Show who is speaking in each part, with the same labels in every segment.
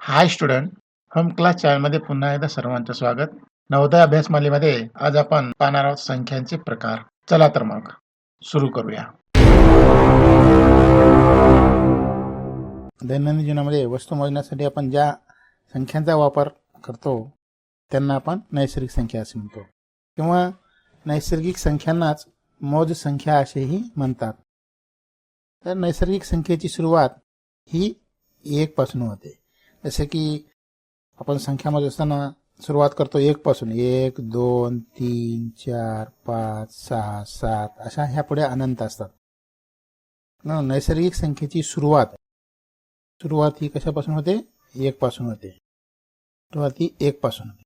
Speaker 1: हाय student home class चॅनलमध्ये पुन्हा एकदा सर्वांचं स्वागत. नवोदय अभ्यासमालेमध्ये आज आपण पाहणार आहोत संख्यांचे प्रकार. चला तर मग सुरू करूया. दैनंदिन जीवनामध्ये वस्तू मोजण्यासाठी आपण ज्या संख्यांचा वापर करतो त्यांना आपण नैसर्गिक संख्या असे म्हणतो. किंवा नैसर्गिक संख्यांनाच मोज संख्या असेही म्हणतात. तर नैसर्गिक संख्येची सुरुवात ही एक पासून होते. जसे की आपण संख्या मोजत असताना सुरुवात करतो एक पासून. एक दोन तीन चार पाच सहा सात अशा ह्या पुढे अनंत असतात. म्हणून नैसर्गिक संख्येची सुरुवात. सुरुवात ही कशापासून होते? एक पासून होते. सुरुवात ही एक पासून होते.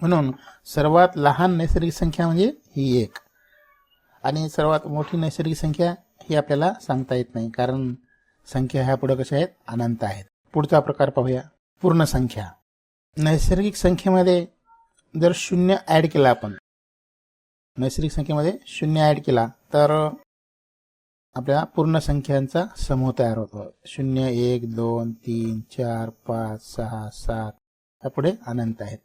Speaker 1: म्हणून सर्वात लहान नैसर्गिक संख्या म्हणजे ही एक. आणि सर्वात मोठी नैसर्गिक संख्या ही आपल्याला सांगता येत नाही. कारण संख्या ह्या पुढे कशा आहेत? अनंत आहेत. पुढचा प्रकार पाहूया. पूर्ण संख्या. नैसर्गिक संख्येमध्ये जर शून्य ॲड केला आपण नैसर्गिक संख्येमध्ये शून्य ॲड केला तर आपल्याला पूर्ण संख्यांचा समूह तयार होतो. शून्य एक दोन तीन चार पाच सहा सात ह्या पुढे अनंत आहेत.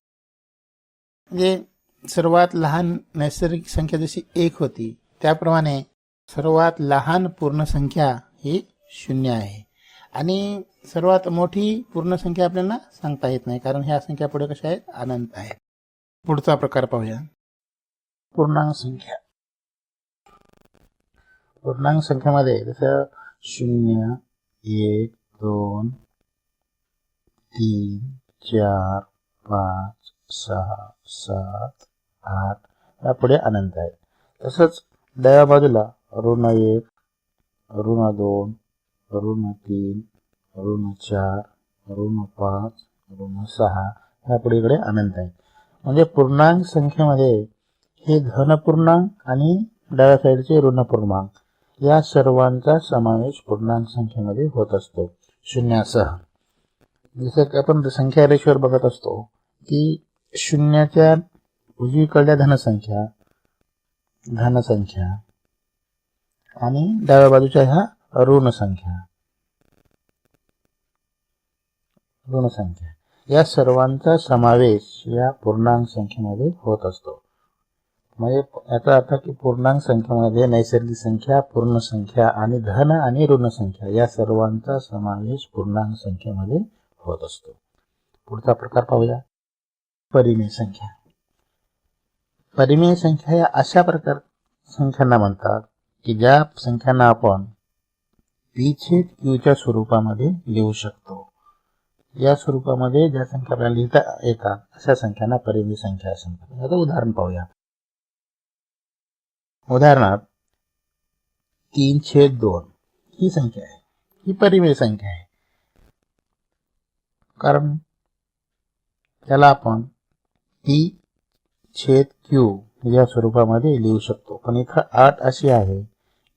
Speaker 1: म्हणजे सर्वात लहान नैसर्गिक संख्या जशी एक होती त्याप्रमाणे सर्वात लहान पूर्ण संख्या ही शून्य आहे. आणि सर्वात मोठी पूर्ण संख्या आपल्याला सांगता येत नाही कारण ह्या संख्या पुढे कशा आहेत? अनंत आहेत. पुढचा प्रकार पाहूया. पूर्णांक संख्या. पूर्णांक संख्येमध्ये जसं शून्य एक दोन तीन चार पाच सहा सात आठ या पुढे अनंत आहेत. तसंच डाव्या बाजूला ऋण एक ऋण दोन अरुण तीन अरुण चार अरुण पाच अरुण सहा ह्या पुढे इकडे अनंत आहेत. म्हणजे पूर्णांक संख्येमध्ये हे धनपूर्णांक आणि डाव्या साईडचे ऋणपूर्णांक या सर्वांचा समावेश पूर्णांक संख्येमध्ये होत असतो. शून्यासह. जसं की आपण संख्या रेषेवर बघत असतो की शून्याच्या उजवीकडल्या धनसंख्या धनसंख्या आणि डाव्या बाजूच्या ह्या ऋण संख्या. ऋण संख्या. या सर्वांचा समावेश या पूर्णांक संख्येमध्ये होत असतो. म्हणजे याचा अर्थ की पूर्णांक संख्येमध्ये नैसर्गिक संख्या पूर्ण संख्या आणि धन आणि ऋण संख्या या सर्वांचा समावेश पूर्णांक संख्येमध्ये होत असतो. पुढचा प्रकार पाहूया. परिमेय संख्या. परिमेय संख्या या अशा प्रकार संख्यांना म्हणतात की ज्या संख्यांना आपण पी छेद क्यूच्या स्वरूपामध्ये लिहू शकतो. या स्वरूपामध्ये ज्या संख्या आपल्याला लिहिता येतात, अशा संख्यांना परिमेय संख्या असं म्हणतात. याचं उदाहरण तीन छेद दोन ही संख्या आहे. ही परिमेय संख्या आहे. कारण त्याला आपण पी छेद क्यू या स्वरूपामध्ये लिहू शकतो. पण इथं आठ अशी आहे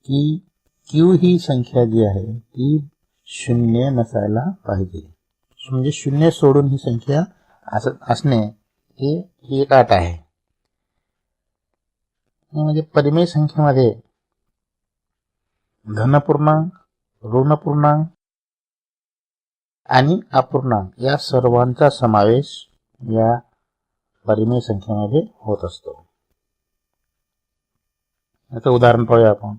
Speaker 1: की क्यू ही संख्या जी आहे ती शून्य नसायला पाहिजे. म्हणजे शून्य सोडून ही संख्या असणे हे एक आठ आहे. म्हणजे परिमेय संख्येमध्ये धनपूर्णांक ऋणपूर्णांक आणि अपूर्णांक या सर्वांचा समावेश या परिमेय संख्येमध्ये होत असतो. याचं उदाहरण पाहूया आपण.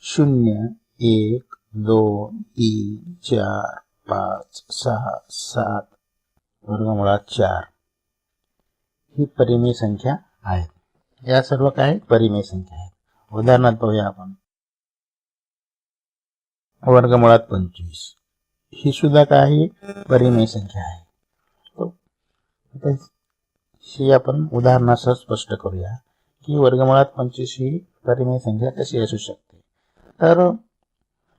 Speaker 1: शून्य एक दोन तीन चार पाच सहा सात. वर्गमुळात चार. ही परिमेय संख्या आहेत. या सर्व काय परिमेय संख्या आहेत. उदाहरणार्थ पाहूया आपण. वर्गमुळात पंचवीस. ही सुद्धा काय परिमेय संख्या आहे. हो. ही आपण उदाहरणासह स्पष्ट करूया की वर्गमुळात पंचवीस ही परिमेय संख्या कशी असू शकते? तर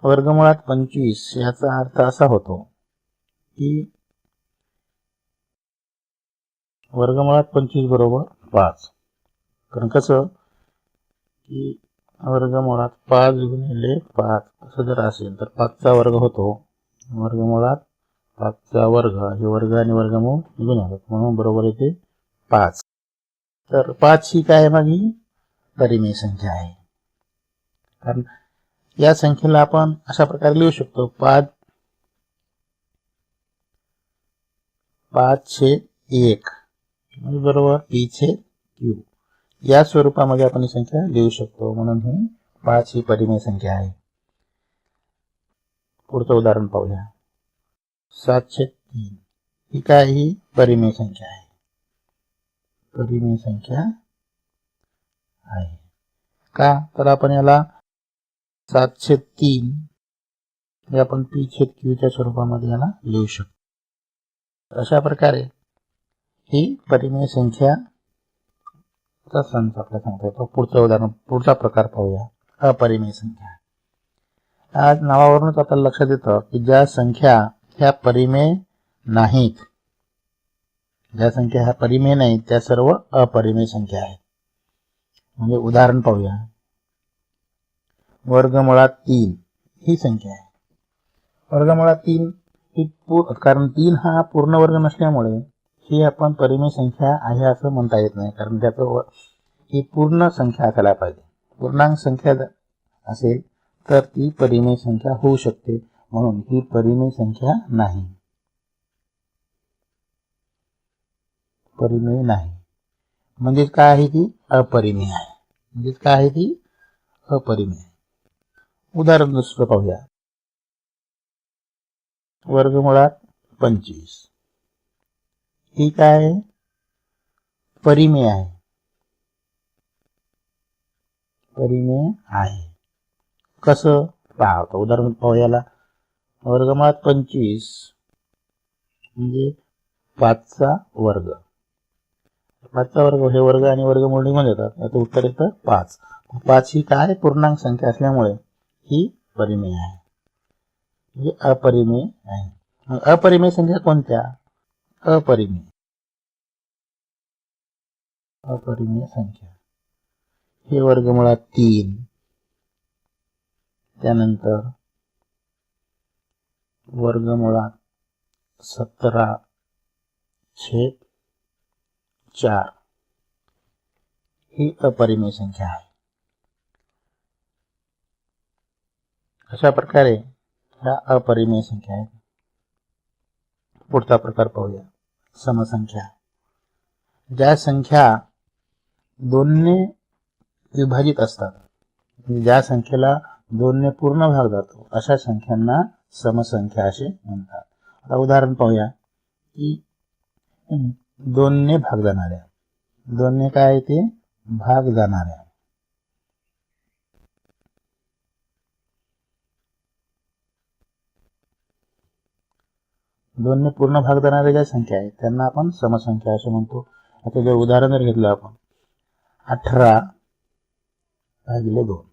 Speaker 1: वर्गमुळात पंचवीस याचा अर्थ असा होतो की वर्गमुळात पंचवीस बरोबर पाच. कारण कसं? की वर्गमुळात पाच गुणिले पाच असं जर असेल तर पाचचा वर्ग होतो. वर्गमुळात पाचचा वर्ग हे वर्ग आणि वर्गमूळ निघून आलं म्हणून बरोबर येते पाच. तर पाच ही काय माझी परिमेय संख्या आहे. कारण या संख्येला आपण अशा प्रकारे लिहू शकतो. पाच पाचशे एक. म्हणजे बरोबर पी छेद क्यू. या स्वरूपामध्ये आपण ही संख्या लिहू शकतो. म्हणून ही पाच ही परिमेय संख्या आहे. पुढचं उदाहरण पाहूया. सातशे तीन. ही काय? ही परिमेय संख्या आहे. परिमेय संख्या आहे. का? तर आपण याला सातशे तीन. हे आपण पी छेद क्यूच्या स्वरूपामध्ये याला लिहू शकतो. अशा प्रकारे ही परिमेय संख्या चा संच आपल्याला सांगता येतो. पुढचं उदाहरण पुढचा प्रकार पाहूया. अपरिमेय संख्या. आज नावावरूनच आपल्याला लक्षात येतं की ज्या संख्या ह्या परिमेय नाहीत ज्या संख्या ह्या परिमेय नाहीत त्या सर्व अपरिमेय संख्या आहेत. म्हणजे उदाहरण पाहूया. वर्गमुळात तीन. ही संख्या आहे. वर्गमुळात तीन ही कारण तीन हा पूर्ण वर्ग नसल्यामुळे ही आपण परिमेय संख्या आहे असं म्हणता येत नाही कारण त्याचं ही पूर्ण संख्या असायला पाहिजे. पूर्णांक संख्या जर असेल तर ती परिमेय संख्या होऊ शकते म्हणून ही परिमेय संख्या नाही. परिमेय नाही. म्हणजेच काय आहे ती? अपरिमेय आहे. म्हणजेच काय आहे ती? अपरिमेय उदाहरण दुसरं पाहूया. वर्गमुळात पंचवीस. ही काय? आहे परिमेय आहे. परिमेय आहे. कसं? पाहतो उदाहरण पाहूयाला वर्गमुळात पंचवीस म्हणजे पाचचा वर्ग. पाचचा वर्ग हे वर्ग आणि वर्गमूळ निघून येतात याचं उत्तर येतं पाच. पाच ही काय? पूर्णांक संख्या असल्यामुळे ही परिमेय आहे. म्हणजे अपरिमेय आहे. अपरिमेय संख्या कोणत्या? अपरिमेय. अपरिमेय संख्या. हे वर्गमुळात तीन. त्यानंतर वर्गमुळात सतरा छेद चार. ही अपरिमेय संख्या आहे. अशा प्रकारे ह्या अपरिमेय संख्या आहेत. पुढचा प्रकार पाहूया. समसंख्या. ज्या संख्या दोनने विभाजित असतात म्हणजे ज्या संख्येला दोनने पूर्ण भाग जातो अशा संख्यांना समसंख्या असे म्हणतात. आता उदाहरण पाहूया. की दोनने भाग जाणाऱ्या. दोनने काय आहे ते? भाग जाणाऱ्या. दोनने पूर्ण भाग देणाऱ्या ज्या संख्या आहेत त्यांना आपण समसंख्या असे म्हणतो. आता जर उदाहरण जर घेतलं आपण. अठरा भागिले दोन.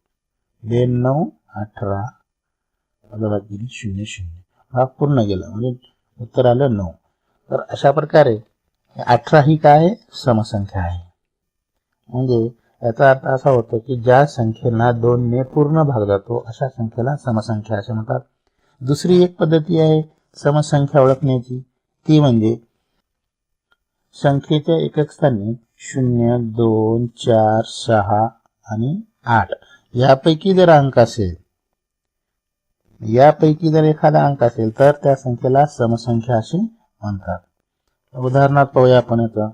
Speaker 1: ब्याण्णव अठरा गेली शून्य शून्य. भाग पूर्ण गेला म्हणजे उत्तर आलं नऊ. तर अशा प्रकारे अठरा ही काय आहे? समसंख्या आहे. म्हणजे याचा अर्थ असा होतो की ज्या संख्येला दोनने पूर्ण भाग जातो अशा संख्येला समसंख्या असे म्हणतात. दुसरी एक पद्धती आहे समसंख्या ओळखण्याची. ती म्हणजे संख्येच्या एकक स्थानी शून्य दोन चार सहा आणि आठ. यापैकी जर अंक असेल यापैकी जर एखादा अंक असेल तर त्या संख्येला समसंख्या असे म्हणतात. उदाहरणार्थ पाहूया आपण याचा.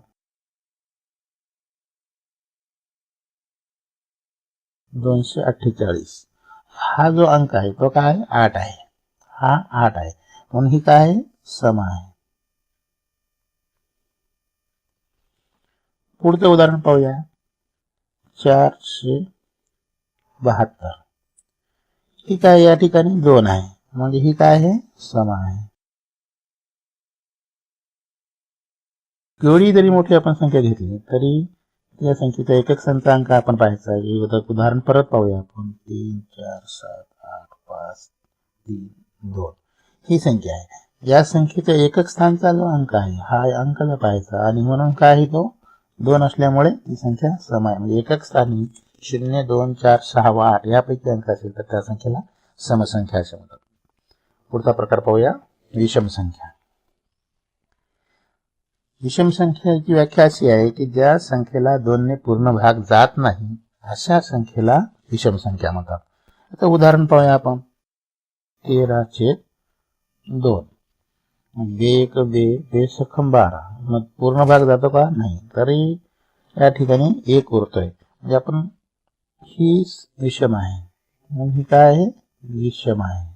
Speaker 1: दोनशे अठ्ठेचाळीस. हा जो अंक आहे तो काय? आठ आहे. हा आठ आहे. म्हणून ही काय आहे? सम आहे. पुढचं उदाहरण पाहूया. चारशे बहात्तर. ही काय या ठिकाणी दोन आहे. म्हणजे ही काय आहे? सम आहे. केवढी जरी मोठी आपण संख्या घेतली तरी या संख्येचा एकच संख्या अंक आपण पाहायचा आहे. उदाहरण परत पाहूया आपण. तीन चार सात आठ पाच तीन दोन. ही संख्या आहे. या संख्येच्या एकक स्थानचा चालू अंक आहे. हा अंकाला पाहायचा आणि म्हणून काय आहे तो? दोन असल्यामुळे ती संख्या सम आहे. म्हणजे एकक स्थानी शून्य दोन चार सहा व आठ यापैकी अंक असेल तर त्या संख्येला समसंख्या असे म्हणतात. पुढचा प्रकार पाहूया. विषम संख्या. विषम संख्याची व्याख्या अशी आहे की ज्या संख्येला दोनने पूर्ण भाग जात नाही अशा संख्येला विषम संख्या म्हणतात. आता उदाहरण पाहूया आपण. तेरा छेद दोन. बे एक बे बे सखम बारा. मग पूर्ण भाग जातो का? नाही. तरी या ठिकाणी एक उरतोय. म्हणजे आपण ही विषम आहे. मग ही काय आहे? विषम आहे.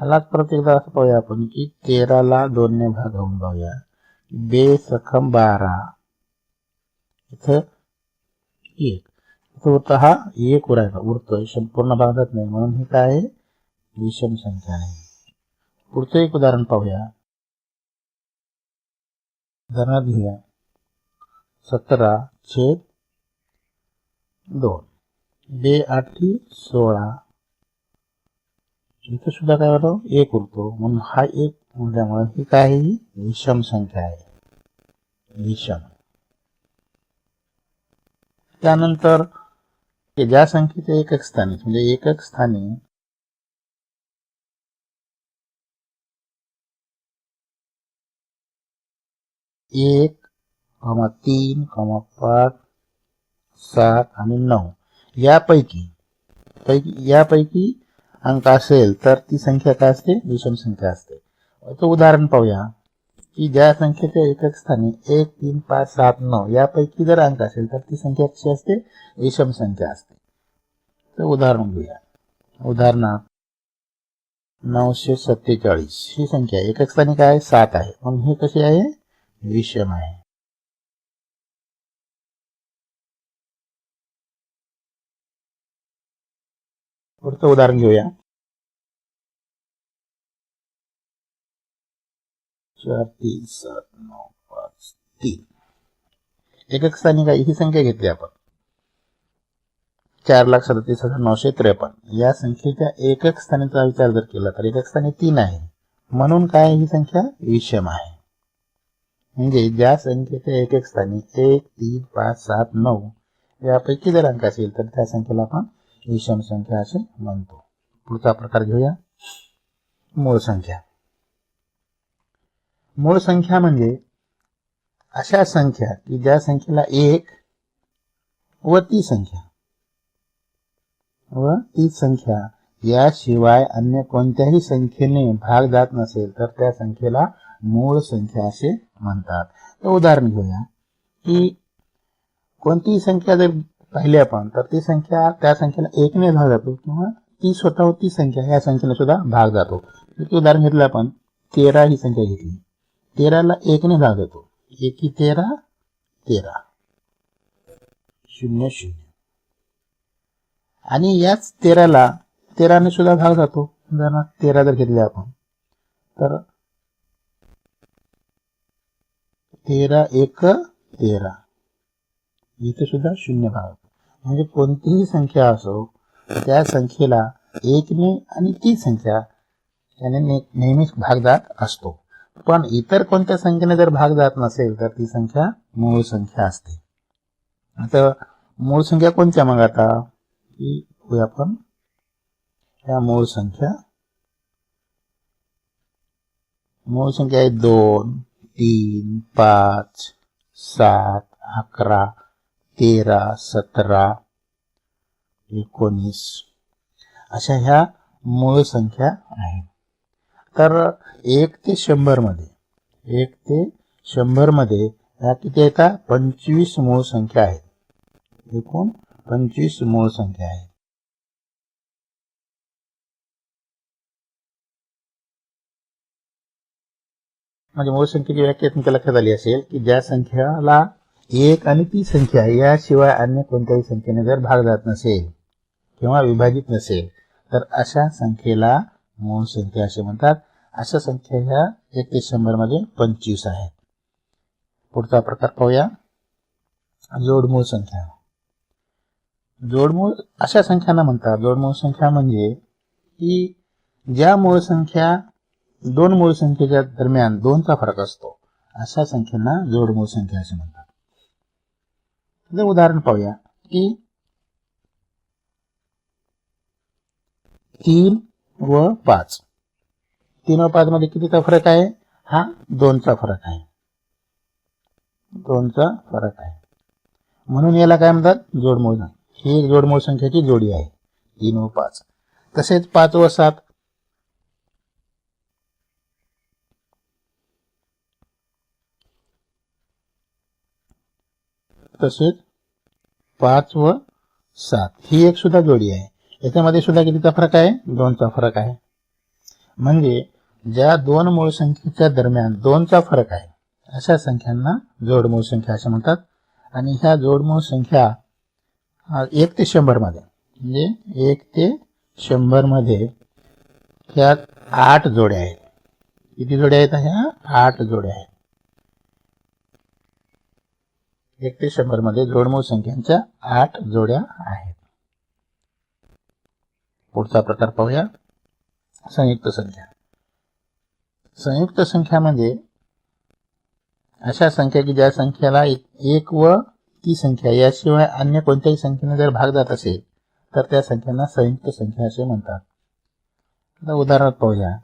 Speaker 1: आलाच परत एकदा असं पाहूया आपण की तेराला दोनने भाग होऊन पाहूया बे सखम बारा. इथं एक. इथं उरता हा एक उरायला उरतोय. संपूर्ण भाग जात नाही. म्हणून ही काय आहे? विषम संख्या आहे. पुढचं एक उदाहरण पाहूया. उदाहरणात घेऊया. सतरा छेद दोन. बे आठी सोळा. इथं सुद्धा काय होतं? एक उरतो. म्हणून हा एक उरल्यामुळे ही काय आहे? ही विषम संख्या आहे. विषम. त्यानंतर ज्या संख्येच्या एकक स्थानी म्हणजे एकक स्थानी एक कमा तीन कमा पाच सात आणि नऊ. यापैकी पैकी यापैकी अंक असेल तर ती संख्या काय असते? विषम संख्या असते. तर उदाहरण पाहूया. की ज्या संख्येच्या एकक स्थानी एक तीन पाच सात नऊ यापैकी जर अंक असेल तर ती संख्या कशी असते? विषम संख्या असते. तर उदाहरण घेऊया. उदाहरणार्थ नऊशे सत्तेचाळीस. ही संख्या एकक स्थानी काय? आहे? सात आहे. म्हणून हे कशी आहे? विषम आहे पुढचं उदाहरण घेऊया चार, तीन, सात नऊ पाच, तीन। एकक स्थानी काय ही संख्या घेतली आपण। चार लाख सदतीस हज़ार नऊशे त्रेपन्न। या संख्येच्या एकक स्थानीचा विचार जर केला तर एकक स्थानी तीन आहे. म्हणून काय ही संख्या? विषम आहे. म्हणजे ज्या संख्येच्या एक एक स्थानी एक तीन पाच सात नऊ यापैकी जर अंक असेल तर त्या संख्येला आपण विषम संख्या असे म्हणतो. पुढचा प्रकार घेऊया. मूळ संख्या. मूळ संख्या म्हणजे अशा संख्या की ज्या संख्येला एक व ती संख्या. व ती संख्या. याशिवाय अन्य कोणत्याही संख्येने भाग जात नसेल तर त्या संख्येला मूळ संख्या असे म्हणतात. तर उदाहरण घेऊया. की कोणतीही संख्या जर पाहिली आपण तर ती संख्या त्या संख्येला एकने भाग जातो किंवा ती स्वतः ती संख्या या संख्येला सुद्धा भाग जातो. उदाहरण घेतलं आपण. तेरा ही संख्या घेतली. तेराला एकने भाग जातो. एकी तेरा तेरा. शून्य शून्य. आणि याच तेराला तेराने सुद्धा भाग जातो. उदाहरणार्थ तेरा जर घेतले आपण तर तेरा एक तेरा. इथे सुद्धा शून्य भाग म्हणजे कोणतीही संख्या असो त्या संख्येला एकने आणि ती संख्या त्याने ने- नेहमीच भाग जात असतो. पण इतर कोणत्या संख्येने जर भाग जात नसेल तर ती संख्या मूळ संख्या असते. आता मूळ संख्या कोणत्या मग आता? की आपण. या मूळ संख्या. मूळ संख्या आहे दोन. तीन पाच सात अकरा तेरा सतरा एकोणीस. अशा ह्या मूळ संख्या आहेत. तर एक ते शंभरमध्ये एक ते शंभरमध्ये ह्या किती येतात पंचवीस मूळ संख्या आहेत. एकूण पंचवीस मूळ संख्या आहेत. म्हणजे मूळ संख्येची व्याख्या तुमच्या लक्षात आली असेल की ज्या संख्याला एक आणि ती संख्या याशिवाय अन्य कोणत्याही संख्येने जर भाग जात नसेल किंवा विभाजित नसेल तर अशा संख्येला मूळ संख्या असे म्हणतात. अशा संख्या ह्या एक ते शंभरमध्ये पंचवीस आहेत. पुढचा प्रकार पाहूया. जोडमूळ संख्या. जोडमूळ अशा संख्यांना म्हणतात. जोडमूळ संख्या म्हणजे की ज्या मूळ संख्या दोन मूळ संख्येच्या दरम्यान दोनचा फरक असतो. अशा संख्येना जोडमूळ संख्या असे म्हणतात. म्हणजे उदाहरण पाहूया. की तीन व पाच. तीन व पाच मध्ये कितीचा फरक आहे? हा दोनचा फरक आहे. दोनचा फरक आहे. म्हणून याला काय म्हणतात? जोडमूळ ही एक जोडमूळ संख्येची जोडी आहे. तीन व पाच. तसेच पाच व सात. तसेच पाच व सात. ही एक सुद्धा जोडी आहे. याच्यामध्ये सुद्धा कितीचा फरक आहे? दोनचा फरक आहे. म्हणजे ज्या दोन मूळ संख्येच्या दरम्यान दोनचा फरक आहे अशा संख्यांना जोडमूळ संख्या असे म्हणतात. आणि ह्या जोडमूळ संख्या एक ते शंभरमध्ये म्हणजे एक ते शंभरमध्ये आठ जोड्या आहेत. किती जोड्या आहेत? ह्या आठ जोड्या आहेत. एक ते शंभरमध्ये जोडमूळ संख्यांच्या आठ जोड्या आहेत. पुढचा प्रकार पाहूया. संयुक्त संख्या. संयुक्त संख्या म्हणजे अशा संख्या की ज्या संख्येला एक- व ती संख्या याशिवाय अन्य कोणत्याही संख्येने जर भाग जात असेल तर त्या संख्यांना संयुक्त संख्या असे म्हणतात. आता उदाहरणात पाहूया.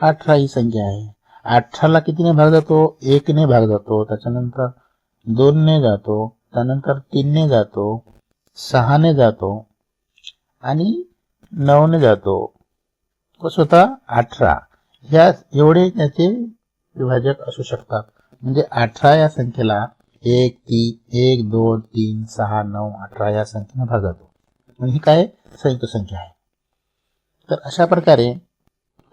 Speaker 1: अठरा ही संख्या आहे. अठराला कितीने भाग जातो? एकने भाग जातो. त्याच्यानंतर दोनने जातो. त्यानंतर तीनने जातो. सहाने जातो. आणि नऊने जातो. कसं होता अठरा. ह्या एवढे त्याचे विभाजक असू शकतात. म्हणजे अठरा या संख्येला एक तीन एक दोन तीन सहा नऊ अठरा या संख्येने भाग जातो. म्हणजे ही काय? संयुक्त संख्या आहे. तर अशा प्रकारे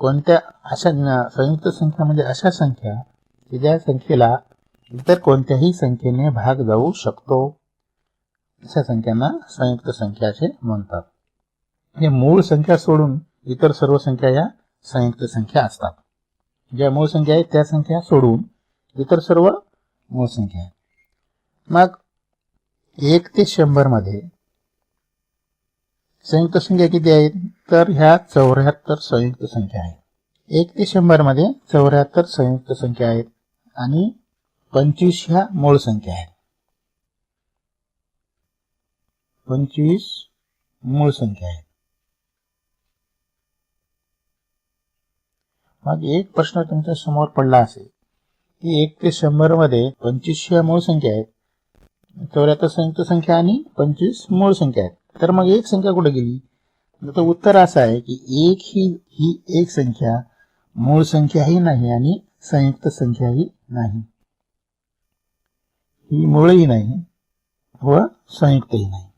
Speaker 1: कोणत्या अशा संयुक्त संख्या म्हणजे अशा संख्या की ज्या संख्येला इतर कोणत्याही संख्येने भाग जाऊ शकतो. अशा संख्यांना संयुक्त संख्या असे म्हणतात. हे मूळ संख्या सोडून इतर सर्व संख्या या संयुक्त संख्या असतात. ज्या मूळ संख्या आहेत त्या संख्या सोडून इतर सर्व मूळ संख्या आहेत. मग एक ते शंभरमध्ये संयुक्त संख्या किती आहेत तर ह्या चौऱ्याहत्तर संयुक्त संख्या आहेत. एक ते शंभरमध्ये चौऱ्याहत्तर संयुक्त संख्या आहेत आणि पंचवीस ह्या मूळ संख्या आहेत. पंचवीस मूळ संख्या आहेत. मग एक प्रश्न तुमच्यासमोर पडला असेल की एक ते शंभरमध्ये पंचवीस ह्या मूळ संख्या आहेत. चौऱ्याहत्तर संयुक्त संख्या आणि पंचवीस मूळ संख्या आहेत. तर मग एक संख्या कुठे गेली? तर उत्तर असं आहे की एक ही ही एक संख्या मूळ संख्याही नाही आणि संयुक्त संख्याही नाही. ही मूळही नाही व संयुक्तही नाही.